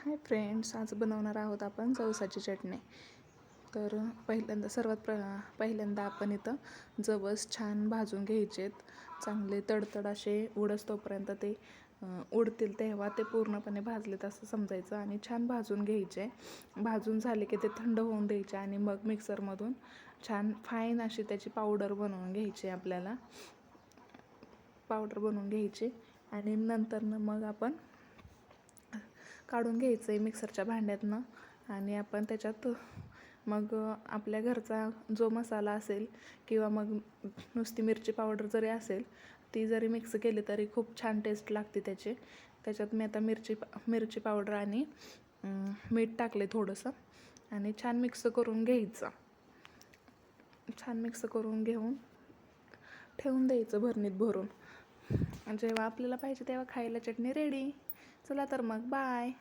Hi friends आज बनवणार आहोत आपण जवसाची चटणी. तर पहिल्यांदा सर्वात प्र पहिल्यांदा आपण इथं जवस छान भाजून घ्यायचेत. चांगले तडतड असे उडस तोपर्यंत ते उडतील तेव्हा ते पूर्णपणे भाजलेत असं समजायचं आणि छान भाजून घ्यायचे. भाजून झाले की ते थंड होऊन द्यायचे आणि मग मिक्सरमधून छान फाईन अशी त्याची पावडर बनवून घ्यायची आपल्याला. पावडर बनवून घ्यायची आणि नंतरनं मग आपण काढून घ्यायचं आहे मिक्सरच्या भांड्यातनं. आणि आपण त्याच्यात मग आपल्या घरचा जो मसाला असेल किंवा मग नुसती मिरची पावडर जरी असेल ती जरी मिक्स केली तरी खूप छान टेस्ट लागते त्याची. त्याच्यात मी आता मिरची मिरची पावडर आणि मीठ टाकले थोडंसं. आणि छान मिक्स करून घ्यायचं. छान मिक्स करून घेऊन ठेवून द्यायचं भरणीत भरून. जेव्हा आपल्याला पाहिजे तेव्हा खायला चटणी रेडी चला तर मग बाय.